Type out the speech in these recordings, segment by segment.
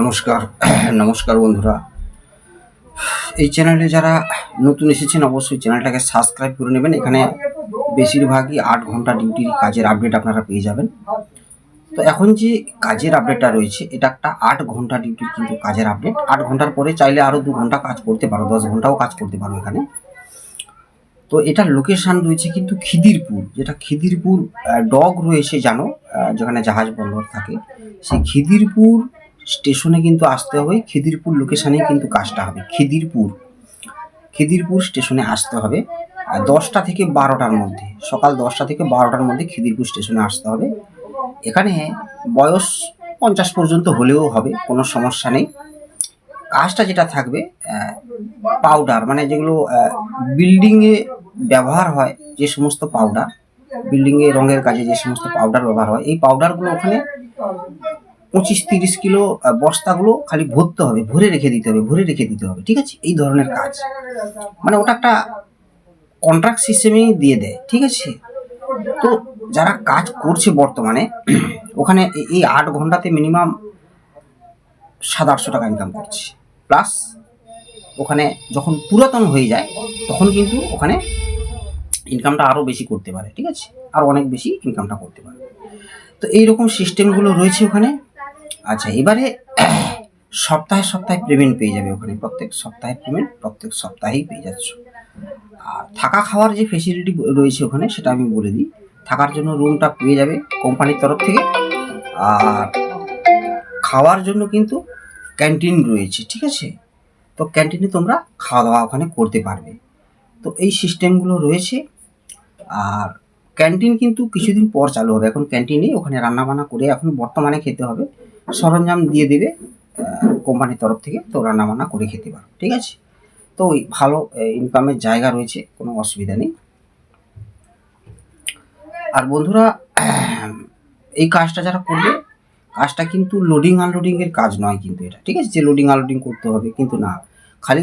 নমস্কার নমস্কার বন্ধুরা। এই চ্যানেলে যারা নতুন এসেছেন, অবশ্যই চ্যানেলটাকে সাবস্ক্রাইব করে নেবেন। এখানে বেশিরভাগই আট ঘণ্টা ডিউটির কাজের আপডেট আপনারা পেয়ে যাবেন। তো এখন যে কাজের আপডেটটা রয়েছে, এটা একটা আট ঘণ্টা ডিউটির কিন্তু কাজের আপডেট আট ঘণ্টার পরে চাইলে আরও দু ঘণ্টা কাজ করতে পারো, দশ ঘন্টাও কাজ করতে পারো এখানে। তো এটার লোকেশন রয়েছে কিন্তু খিদিরপুর, যেটা খিদিরপুর ডগ রয়েছে জানো যেখানে জাহাজ বন্দর থাকে। সেই খিদিরপুর স্টেশনে কিন্তু আসতে হবে, খিদিরপুর লোকেশানে কিন্তু কাজটা হবে, খিদিরপুর। খিদিরপুর স্টেশনে আসতে হবে, আর দশটা থেকে বারোটার মধ্যে, সকাল দশটা থেকে বারোটার মধ্যে খিদিরপুর স্টেশনে আসতে হবে। এখানে বয়স পঞ্চাশ পর্যন্ত হলেও হবে, কোনো সমস্যা নেই। কাজটা যেটা থাকবে পাউডার মানে যেগুলো বিল্ডিংয়ে ব্যবহার হয় যে সমস্ত পাউডার বিল্ডিংয়ে রঙের কাজে যে সমস্ত পাউডার ব্যবহার হয়, এই পাউডারগুলো ওখানে পঁচিশ, তিরিশ কিলো বস্তাগুলো খালি ভরতে হবে, ভরে রেখে দিতে হবে, ভরে রেখে দিতে হবে, ঠিক আছে? এই ধরনের কাজ। মানে ওটা একটা কন্ট্রাক্ট সিস্টেমেই দিয়ে দেয়, ঠিক আছে? তো যারা কাজ করছে বর্তমানে, ওখানে এই আট ঘন্টাতে মিনিমাম সাত, আটশো টাকা ইনকাম করছে। প্লাস ওখানে যখন পুরাতন হয়ে যায়, তখন কিন্তু ওখানে ইনকামটা আরও বেশি করতে পারে, ঠিক আছে? আর অনেক বেশি ইনকামটা করতে পারে। তো এইরকম সিস্টেমগুলো রয়েছে ওখানে। আচ্ছা এবারে সপ্তাহে সপ্তাহে পেমেন্ট পেয়ে যাবে ওখানে, প্রত্যেক সপ্তাহে পেমেন্ট প্রত্যেক সপ্তাহেই পেয়ে যাচ্ছ। আর থাকা খাওয়ার যে ফেসিলিটি রয়েছে ওখানে, সেটা আমি বলে দিই। থাকার জন্য রুমটা পেয়ে যাবে কোম্পানির তরফ থেকে। আর খাওয়ার জন্য কিন্তু ক্যান্টিন রয়েছে, ঠিক আছে? তো ক্যান্টিনে তোমরা খাওয়া দাওয়া ওখানে করতে পারবে। তো এই সিস্টেমগুলো রয়েছে। আর ক্যান্টিন কিন্তু কিছুদিন পর চালু হবে। এখন ক্যান্টিনে ওখানে রান্না বান্না করে এখন বর্তমানে খেতে হবে। সরঞ্জাম দিয়ে দেবে কোম্পানির তরফ থেকে, তো রান্না বান্না করে খেতে পারো, ঠিক আছে? তো ওই ভালো ইনকামের জায়গা রয়েছে, কোনো অসুবিধা নেই। আর বন্ধুরা এই কাজটা যারা করবে, কাজটা কিন্তু লোডিং আনলোডিংয়ের কাজ নয় কিন্তু এটা, ঠিক আছে? যে লোডিং আনলোডিং করতে হবে, কিন্তু না, খালি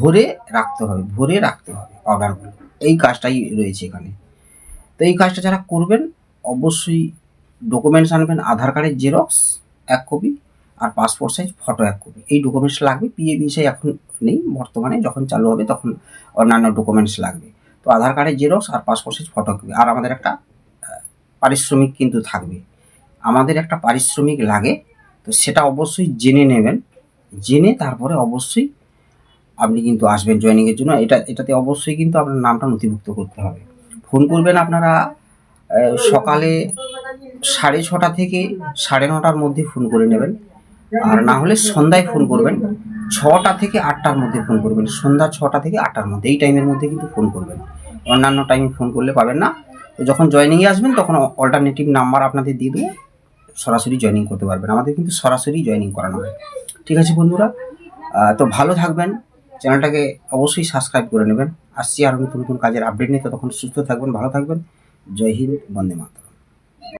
ভরে রাখতে হবে, ভরে রাখতে হবে পাউডারগুলো এই কাজটাই রয়েছে এখানে। তো এই কাজটা যারা করবেন, অবশ্যই ডকুমেন্টস আনবেন, আধার কার্ডের জেরক্স এক কপি আর পাসপোর্ট সাইজ ফটো এক কপি। এই ডকুমেন্টস লাগবে পিএ বিষয় এখন নেই, বর্তমানে যখন চালু হবে তখন অন্যান্য ডকুমেন্টস লাগবে। তো আধার কার্ডের জেরক্স আর পাসপোর্ট সাইজ ফটো কপি আর আমাদের একটা পারিশ্রমিক কিন্তু থাকবে। আমাদের একটা পারিশ্রমিক লাগে, তো সেটা অবশ্যই জেনে নেবেন। জেনে তারপরে অবশ্যই আপনি কিন্তু আসবেন জয়েনিংয়ের জন্য। এটা, এটাতে অবশ্যই কিন্তু আপনার নামটা নথিভুক্ত করতে হবে। ফোন করবেন আপনারা সকালে সাড়ে ছটা থেকে সাড়ে নটার মধ্যে ফোন করে নেবেন। আর না হলে সন্ধ্যায় ফোন করবেন। ছটা থেকে আটটার মধ্যে ফোন করবেন। সন্ধ্যা ছটা থেকে আটটার মধ্যে। এই টাইমের মধ্যে কিন্তু ফোন করবেন। অন্যান্য টাইমে ফোন করলে পাবেন না। যখন জয়েনিংয়ে আসবেন, তখন অল্টারনেটিভ নাম্বার আপনাদের দিয়ে দিয়ে সরাসরি জয়েনিং করতে পারবেন। আমাদের কিন্তু সরাসরি জয়েনিং করানো হয়। ঠিক আছে বন্ধুরা? তো ভালো থাকবেন। চ্যানেলটাকে অবশ্যই সাবস্ক্রাইব করে নেবেন। আসছি আরও নতুন নতুন কাজের আপডেট নিয়ে। তখন সুস্থ থাকবেন, ভালো থাকবেন। জয় হিন্দ, বন্দে মাতা